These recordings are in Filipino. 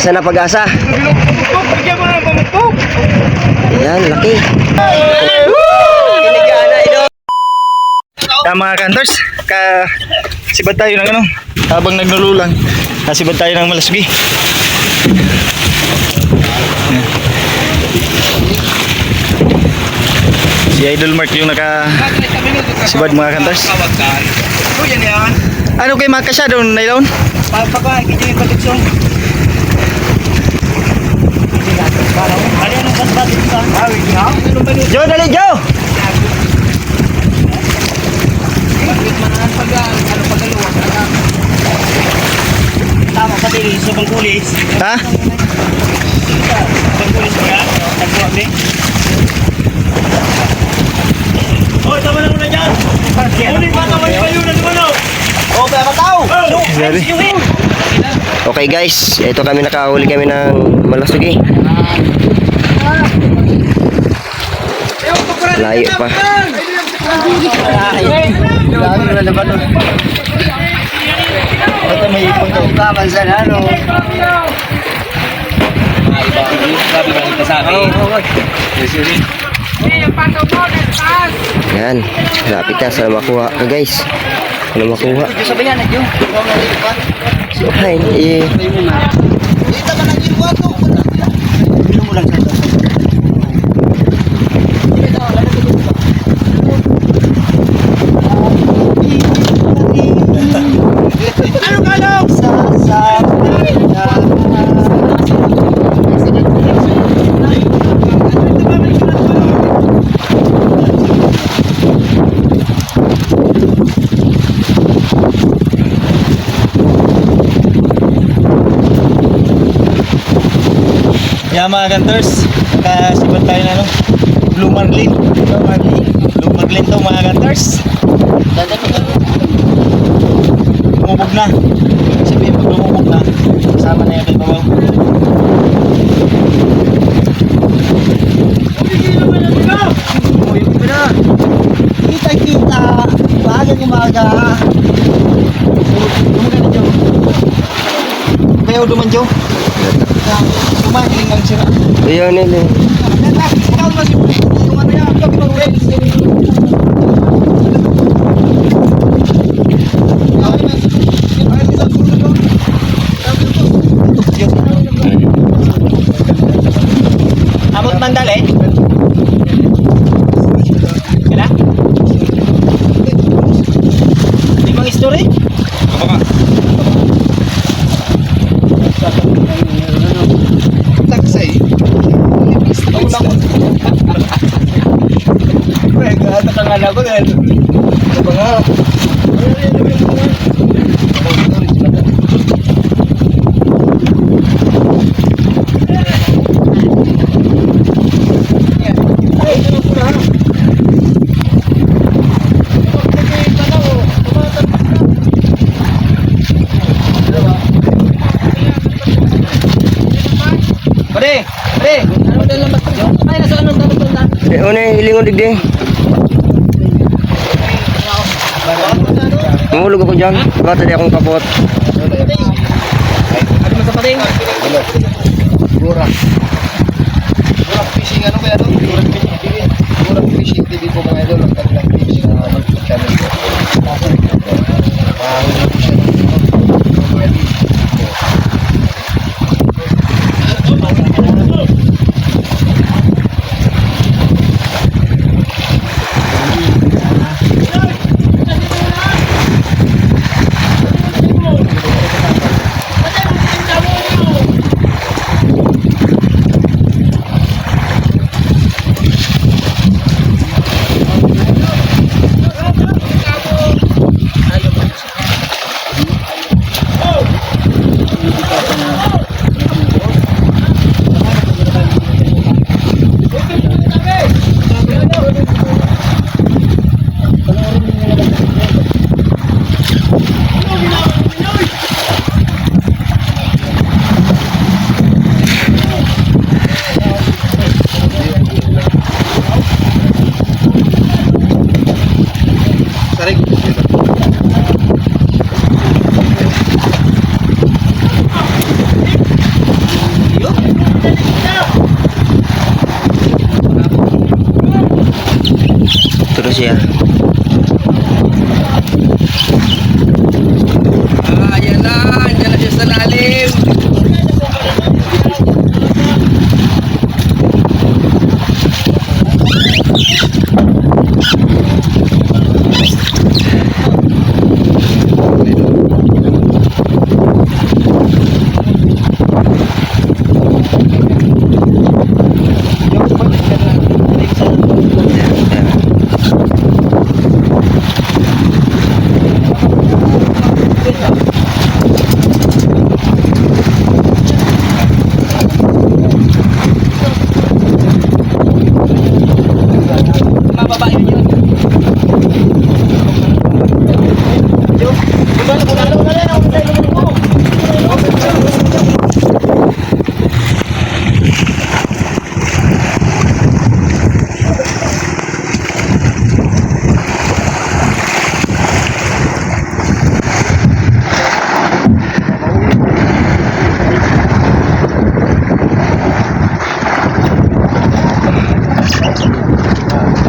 Sa na pag-asa. Bigyan mo na pamukpok. Yan, laki. Ah, mga kantors, ka sibad tayo ng ano, habang nagnululang, nasibad tayo ng malasgi. Si Idol Mark yung naka sibad mga kantors. Ano kay Maka siya doon, Nailon? Pagpapay, kita yung proteksyon. Ano yung basbat dito? Awit nga. Ano ba Jo, dali Jo! Ano pagaluwag? Tama pa din, so pang kulis. Ha? Pang kulis ba yan? Tagpuan din. Hoy, tama na muna dyan! Ulit pa naman yung bayunan mo no! Oh, kaya mataw! Grabe. Okay guys, ito kami nakahuli kami ng malasugi. Layo pa. Grabe na naman nun. Ito may ipon ka. Kaman sa ano. Grabe ba ito sa akin? Oo, oo. Yes, yes. Yan, lapit na sa makuha ka guys. Ano makuha? Sabi niya, nagyo. Ay, eh, Dito ka nagyo ko ako. Ano mo lang sa Ano ka lang? Sa sa Yan mga kantors, nakasibad tayo na ano, Blue Marlin. Blue Marlin. Blue Marlin to mga kantors. Lumubog na. Sabihin pag lumubog na, kasama na yan kay Babaw. Kita kita bahagyang umaga. Dumagan na dyan. Kayo dumanjo. Kumagiling ang sira. ayun yun eh. Amot mandal eh. Kaya? Di bang story? Taksay. Ano lang ko dahil. Ano nga? Pare, pare, ano dala mas Ay, nasa anong dapat punta? Eh, una yung hilingon digdi. Mahulog ako dyan. Bata di akong kapot. Ano mo sa pating? Gura. Gura fishing ano kaya no? Gura fishing TV. Gura fishing TV po mga idol. Ang kanilang fishing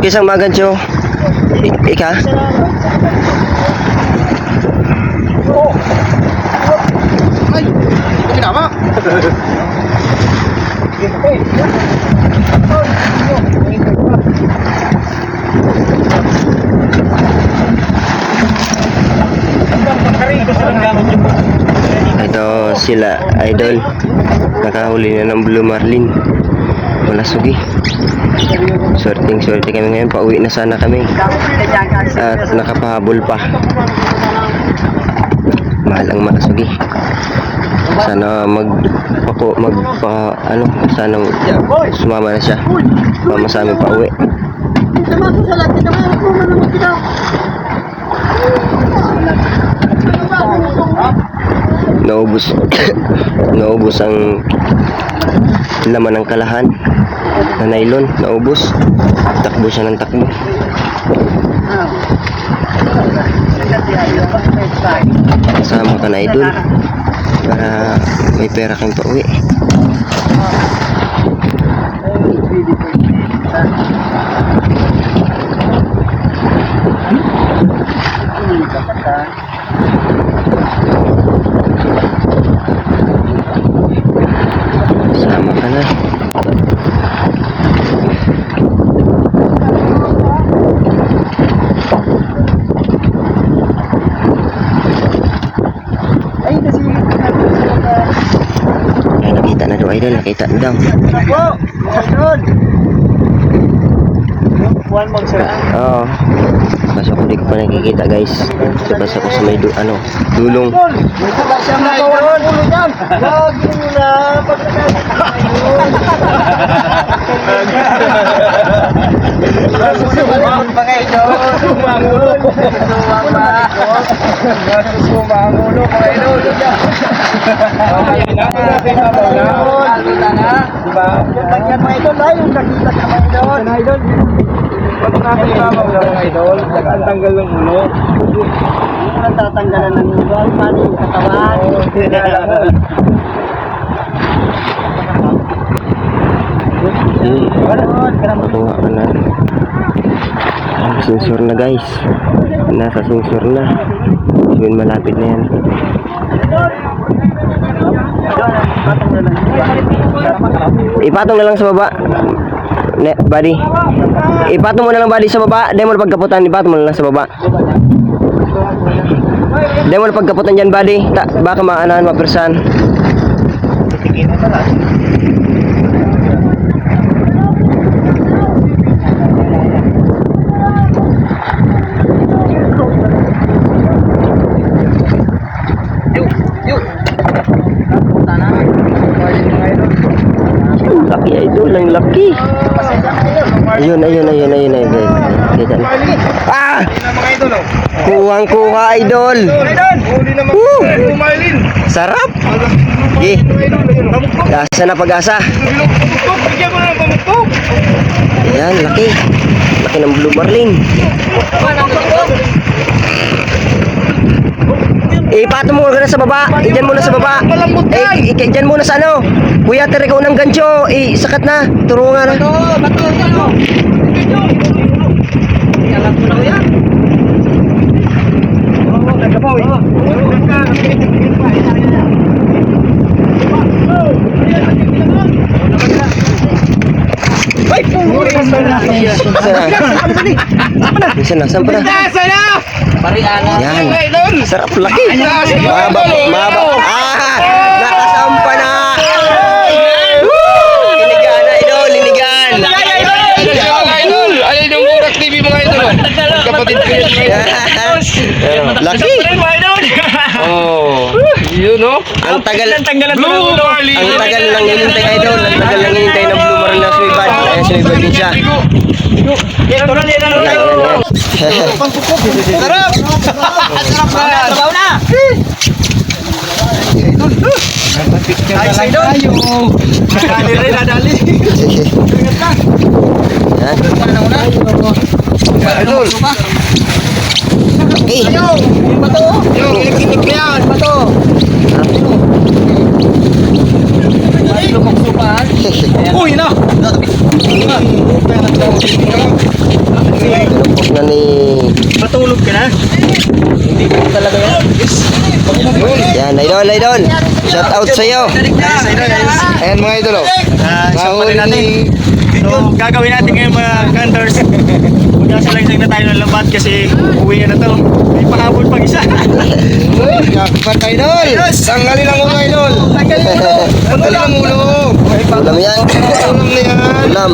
Kisang magancho. Ika? Ay, ito kinama. Ito sila, idol. Nakahuli na ng Blue Marlin. Wala sugi. Sorting sorting kami ngayon. Pauwi na sana kami. At nakapahabol pa. Mahal ang makasugi. Sana mag pako magpa ano sana sumama na siya. Mama sa amin pauwi. Naubos naubos ang laman ng kalahan na nylon, naubos. Takbo siya ng takbo. Kasama ka na idol para may pera kang pauwi. Sama ka na. Ay, nakita na daw idol, nakita na daw. Oo. Pasok ko, di ko pa nakikita guys. So, pasok ko sa may du ano, dulong. Natatanggalan ng ulo, paano yung katawan? Kuha ka na. Ang sensor na guys. Nasa sensor na. Yun malapit na yan. Ipatong na lang sa baba. Ne, buddy. Ipatong mo na lang buddy sa baba. Dahil mo na pagkaputan. Ipatong mo na lang sa baba. Dahil mo na pagkaputan dyan buddy. Ta, baka maanahan mapersan. Laki idol, ang laki. Ayun, ayun, ayun, ayun, ayun. ayun. Kita na. Ah! Kuhang kuha idol. Woo! Sarap. Gi. Gasa na pag-asa. Ayan, laki. Laki ng blue marlin. Ipato mo na sa baba. Iyan muna sa baba. Eh, dyan muna sa ano. Kuya, tere ko ng gancho. Eh, sakat na. Turo nga na. Ay, puro. Isa na, saan pa na? Yan. Sarap laki. Mahaba, mahaba. Ah! Nakasampa na! Woo! Linigan na, idol. Linigan. Ay, yung Burak TV mga idol. Kapatid ko yun. Laki. Oh. Yun, no? Ang tagal. Blue Marlin. Ang tagal lang hinintay, idol. Ang tagal lang hinintay ng blue marlin na suibad. Ayan, suibad din siya. Ayan, ayan, ayan. Sarap! Sarap na! Trabaho na! Ay, sa idol! Nadali rin, nadali. Yan. Idol! Laki. Yung ikinig ko yan! Bato! Uy, na! Suntok na ni... Matulog ka na. Hindi ko talaga yan. Yan, idol, idol. Shout out ayos, ayos. Ayan mga idol oh. Ah, pa Nahuli natin. ni- So, gagawin natin ngayon mga hunters. Magkasalaysay na tayo ng lambat kasi uwi na to. May pahabol pag isa. Jackpot idol! Tanggalin ang ulo idol! Tanggalin ang ulo! Ulam yan. Ulam na yan! Ulam.